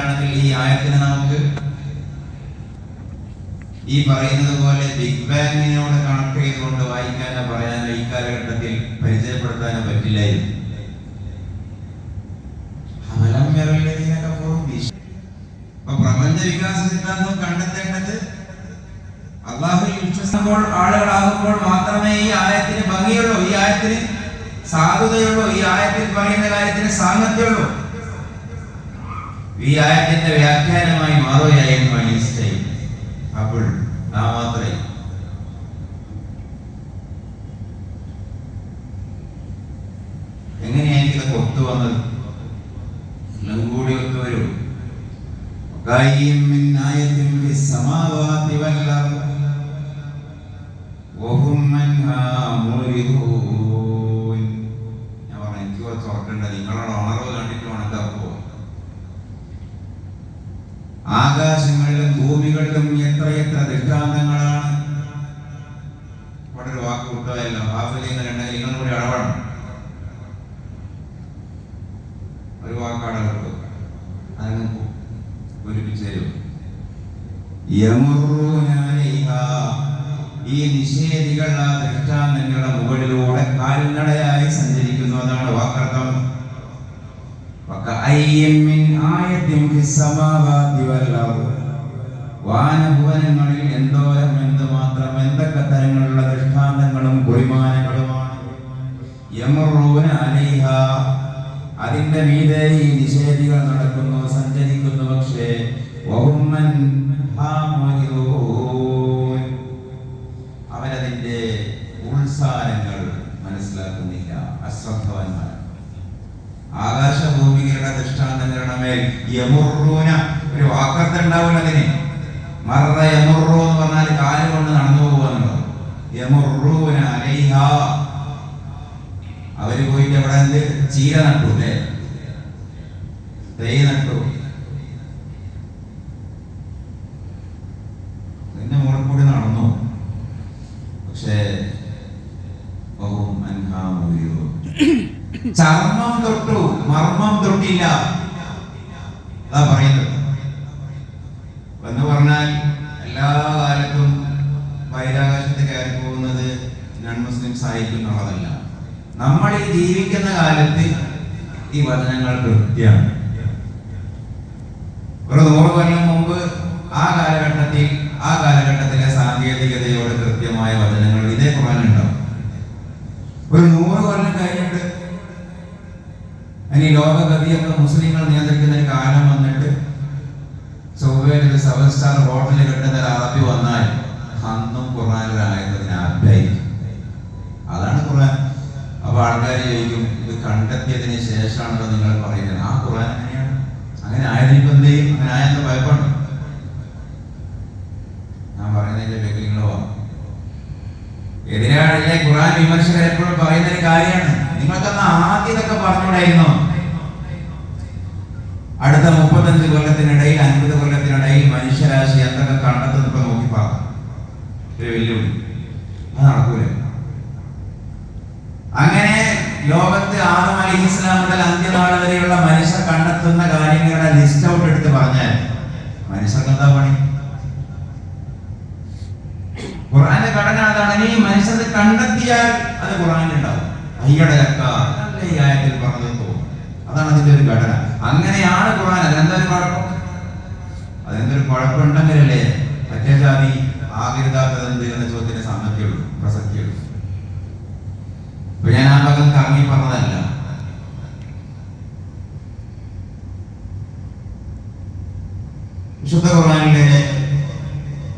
ആൾക്കാരാണെങ്കിൽ ഈ ആയത്തിന് നമുക്ക് ഈ പറയുന്നത് പോലെ ബിഗ് ബാങ്ങിനോട് കണക്ട് ചെയ്തുകൊണ്ട് വായിക്കാനോ പറയാനോ ഈ കാലഘട്ടത്തിൽ പരിചയപ്പെടുത്താനോ പറ്റില്ലായിരുന്നു. പ്രപഞ്ച വികാസ സിദ്ധാന്തം കണ്ടെത്തേണ്ടത് അള്ളാഹുവിൽ വിശ്വസിക്കുമ്പോൾ ആളുകളാകുമ്പോൾ മാത്രമേ ഈ ആയത്തിന് ഭംഗിയുള്ളൂ. ഈ ആയത്തിന് സാധുതയുള്ളൂ. ഈ ആയത്തിൽ പറയുന്ന കാര്യത്തിന് സാമർത്ഥ്യമുള്ളൂ ഈ ആയത്തിന്റെ വ്യാഖ്യാനമായി മാറുകയായിരുന്നു ഐൻസ്റ്റൈൻ അപ്പോൾ ആ മാത്രമേ എങ്ങനെയായിരിക്കും ഒത്തു വന്നത്? എല്ലാം കൂടി ഒത്തു വരും. ഞാൻ പറഞ്ഞു എനിക്ക് കുറച്ച് ഉറക്കണ്ട നിങ്ങളാണ് വാക്ക് വിട്ടതല്ലോ ഹാഫിൽ ചെയ്യുന്നുണ്ടെങ്കിൽ നിങ്ങളും കൂടി ഇടപെടണം ഒരു വാക്കാണ് വിട്ടു അതിന് ഒരുമിച്ച് തരും. ഈ നിഷേധികൾ ആ ദൃഷ്ടാന്തങ്ങളുടെ മുകളിലൂടെ കാൽനടയായി സഞ്ചരിക്കുന്നു. അതാണ് വാക്കർത്ഥം. ആയത്തിൻ. വാനഭുവനങ്ങളിൽ എന്തോരം യമുറൂന ഒരു വാക്കത്ത് ഉണ്ടാവില്ല അതിന്. മറ യമുറു എന്ന് പറഞ്ഞാൽ കാൽ കൊണ്ട് നടന്നു പോകുന്നുണ്ടോ യമുറൂന അലൈഹ. അവർ പോയിട്ട് അവിടെ എന്ത്? ചീര നട്ടു അല്ലേ? തൈ നട്ടു. പിന്നെ മുകളിൽ കൂടി നടന്നു. പക്ഷേ ചർമ്മം തൊട്ടു. മർമ്മം തൊട്ടില്ല. അതാ പറയുന്നത്. എന്ന് പറഞ്ഞാൽ എല്ലാ കാലത്തും ബഹിരാകാശത്ത് കയറി പോകുന്നത് നോൺ മുസ്ലിംസ് ആയിരിക്കും എന്നുള്ളതല്ല. നമ്മൾ ഈ ജീവിക്കുന്ന കാലത്ത് ഈ വചനങ്ങൾ കൃത്യമാണ്. ഒരു നൂറ് കൊല്ലം മുമ്പ് ആ കാലഘട്ടത്തിൽ ആ കാലഘട്ടത്തിലെ സാങ്കേതികതയോട് കൃത്യമായ വചനങ്ങൾ ഇതേ ഖുറാനുണ്ടാവും ഒരു നൂറ് കൊല്ലം കഴിഞ്ഞിട്ട് ഇനി ലോകഗതിയൊക്കെ മുസ്ലിങ്ങൾ നിയന്ത്രിക്കുന്ന ഒരു കാലം വന്നിട്ട് ഒരു സെവൻ സ്റ്റാർ ഹോട്ടലിൽ കിട്ടുന്ന ഒരു അറബി വന്നാൽ അന്നും ഖുറാനിലായതിന് അഭ്യയിക്കും അതാണ് ഖുർആൻ. അപ്പൊ ആൾക്കാർ ചോദിക്കും ഇത് കണ്ടെത്തിയതിന് ശേഷമാണല്ലോ നിങ്ങൾ പറയുന്നത്. ആ ഖുറാൻ അങ്ങനെയാണ് അങ്ങനെ ആയതിപ്പോ എന്ത് ചെയ്യും? അങ്ങനെ ആയെന്ന് ഭയപ്പെടും ഞാൻ പറയുന്നതിന്റെ വ്യക്തികളോ നിങ്ങൾ ഖുർആൻ വിമർശകർ എപ്പോഴും പറയുന്ന ഒരു കാര്യമാണ്. നിങ്ങൾക്കന്ന് ആദ്യം ഇതൊക്കെ അടുത്ത മുപ്പത്തഞ്ച് കൊല്ലത്തിനിടയിൽ അൻപത് കൊല്ലത്തിനിടയിൽ മനുഷ്യരാശി എന്തൊക്കെ കണ്ടെത്തുന്നപ്പോ നോക്കി വെല്ലുവിളി അത് നടക്കൂല? അങ്ങനെ ലോകത്ത് ആദം അലി ഇസ്ലാം മുതൽ അന്ത്യനാൾ വരെയുള്ള മനുഷ്യർ കണ്ടെത്തുന്ന കാര്യങ്ങളുടെ ലിസ്റ്റ് ഔട്ട് എടുത്ത് പറഞ്ഞാൽ മനുഷ്യർക്ക് എന്താ പണി? ഖുറാന്റെ ഘടന അതാണ് ഇനി മനുഷ്യർ കണ്ടെത്തിയാൽ അത് ഖുറാനിൽ ഉണ്ടാവും അയ്യടെ ചക്ക ഈ ആയത്തിൽ പറഞ്ഞു തോന്നും. അതാണ് അതിന്റെ ഒരു ഘടന. അങ്ങനെയാണ് ഖുർആൻ. അതെന്തൊരു കുഴപ്പം? അതെന്തൊരു കുഴപ്പമുണ്ടെങ്കിലല്ലേ മറ്റേ ജാതി ആകരുതാത്തത് എന്ത് എന്ന ചോദ്യത്തിന് സാമർത്ഥ്യമുള്ളൂ പ്രസക്തിയുള്ളൂ. ഇപ്പൊ ഞാൻ ആ ഭാഗം കറങ്ങി പറഞ്ഞതല്ല. വിശുദ്ധ ഖുർആനിലെ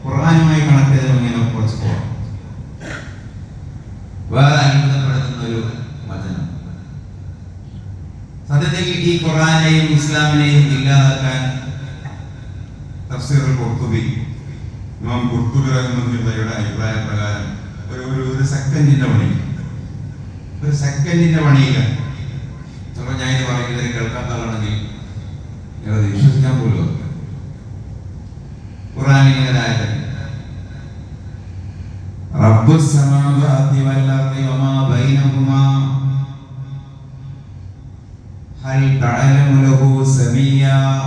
ഖുർആനുമായി കണക്ട് ചെയ്ത് ഇങ്ങനെ കുറച്ച് പോവാം വേറെ അത്ഭുതപ്പെടുത്തുന്ന ഒരു വചനം സത്യത്തിൽ ഈ ഖുറാനെയും ഇസ്ലാമിനെയും ഇല്ലാതാക്കാൻ തഫ്സീറുൽ ഖുർത്തുബി ഇമാം ഖുർത്തുബി റഹ്മത്തുള്ളയുടെ അഭിപ്രായ പ്രകാരം ഒരു ഒരു ഒരു സെക്കൻഡിന്റെ പണി ഒരു സെക്കൻഡിന്റെ പണിയില്ല ചിലപ്പോൾ ഞാൻ ഇത് പറയുന്നത് കേൾക്കാത്ത ആളാണെങ്കിൽ അത് വിശ്വസിക്കാൻ പോലും ഖുറാൻ ഇങ്ങനെ സമാവാതി تعلم له سميا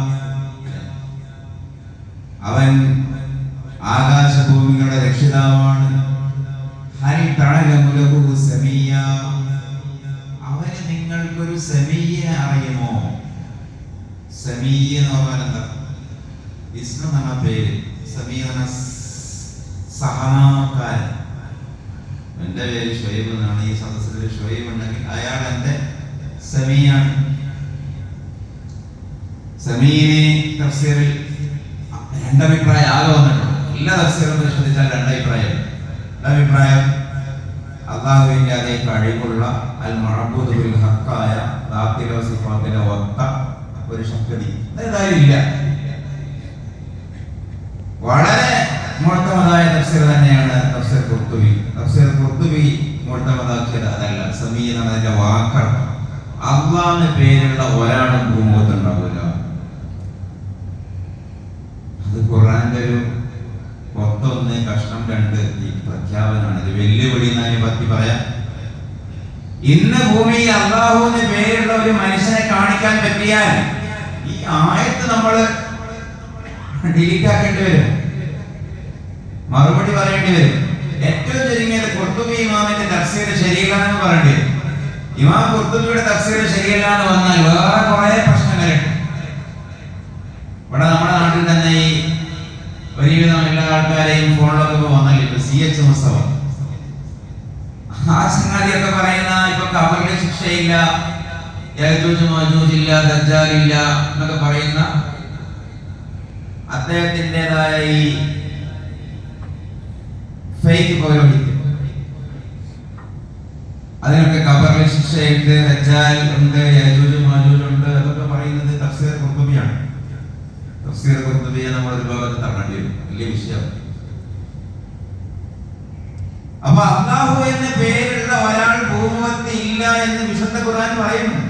അവൻ ആകാശഭൂമികളുടെ രക്ഷിതാവാണ്. ഹൽ തഴലമു ലഹു സമീയ. അവന് നിങ്ങൾക്കൊരു സമീയനെ അറിയുമോ? സമീയ എന്ന് പറഞ്ഞാൽ എന്താ? ഇസ്മ എന്ന പേര്. സമീയ എന്ന സഹനക്കാരൻ എന്റെ പേര് ഷൊയ്ബ് എന്നാണ്. ഈ സദസ്സിൽ ഷൊയ്ബ് ഉണ്ടെങ്കിൽ അയാൾ എന്റെ സമീയാണ്. സമീനെ തഫ്സീറിൽ രണ്ടഭിപ്രായം ആകെ വന്നിട്ടുണ്ട്. എല്ലാ തഫ്സീറും പരിശോധിച്ചാൽ രണ്ടഭിപ്രായം. രണ്ടഭിപ്രായം അള്ളാഹുവിന്റെ അതേ കഴിവുള്ള അൽ മഹബൂദുൽ ഹക്കായ ദാത്തിലോ സിഫാത്തിലോ ഒത്ത ഒരു ശക്തി. അതായത് ഇല്ല. വളരെ മുഴത്തമതായ തഫ്സീർ തന്നെയാണ് തഫ്സീർ കുർത്തുബി തഫ്സീർ കുർത്തുബി മുഴത്തമതാക്കിയത് അതല്ല സമീ വാക്കർത്ഥം. അള്ളാഹിന് പേരുള്ള ഒരാളും ഭൂമുഖത്തുണ്ടാവില്ല ഖുറാന്റെ ഒരു പൊത്തൊന്ന് കഷ്ണം രണ്ട് ഈ പ്രഖ്യാപനമാണ്. ഇത് വെല്ലുവിളി എന്നതിനെ പറ്റി പറയാം. ഇന്ന് ഭൂമിയിൽ അള്ളാഹുവിന് പേരുള്ള ഒരു മനുഷ്യനെ കാണിക്കാൻ പറ്റിയാൽ ഈ ആയത്ത് നമ്മൾ ഡിലീറ്റ് ആക്കേണ്ടി വരും. മറുപടി പറയേണ്ടി വരും. ഏറ്റവും ചുരുങ്ങിയത് കുർത്തുബി ഇമാമിന്റെ തഫ്സീർ ശരിയല്ലാന്ന് പറയേണ്ടി വരും. ഇമാം കുർത്തുബിയുടെ തഫ്സീർ ശരിയല്ലാന്ന് വന്നാൽ വേറെ കുറെ പ്രശ്നങ്ങളുണ്ട്. ഇവിടെ നമ്മുടെ നാട്ടിൽ തന്നെ ഈ ആൾക്കാരെയും ഫോണിലൊക്കെ ഇപ്പൊ വന്നല്ലോ? ഇപ്പൊ സി എച്ച് ഉത്സവം ആ സംഗതിയൊക്കെ പറയുന്ന ഇപ്പൊ കബറിലെ ശിക്ഷയില്ല ഇല്ല ദജ്ജാലില്ല എന്നൊക്കെ പറയുന്ന അദ്ദേഹത്തിന്റെതായ ഈ ഫേക്ക് പൗരോഹിത്യം. അതിനൊക്കെ കബറിലെ ശിക്ഷയുണ്ട് ഹജ്ജാൽ ഉണ്ട് യജൂജ് മജൂജ് ഉണ്ട് അതൊക്കെ പറയുന്നത് തഫ്സീർ തഫ്സീർ കുർത്തുബിയെ നമ്മൾ ഒരു ലോകത്ത് തള്ളേണ്ടി വരും. വലിയ വിഷയം. അപ്പൊ അള്ളാഹു എന്ന പേരുള്ള ഒരാൾ ഭൂമുഖത്ത് ഇല്ല എന്ന് വിശുദ്ധ ഖുർആൻ പറയുന്നു.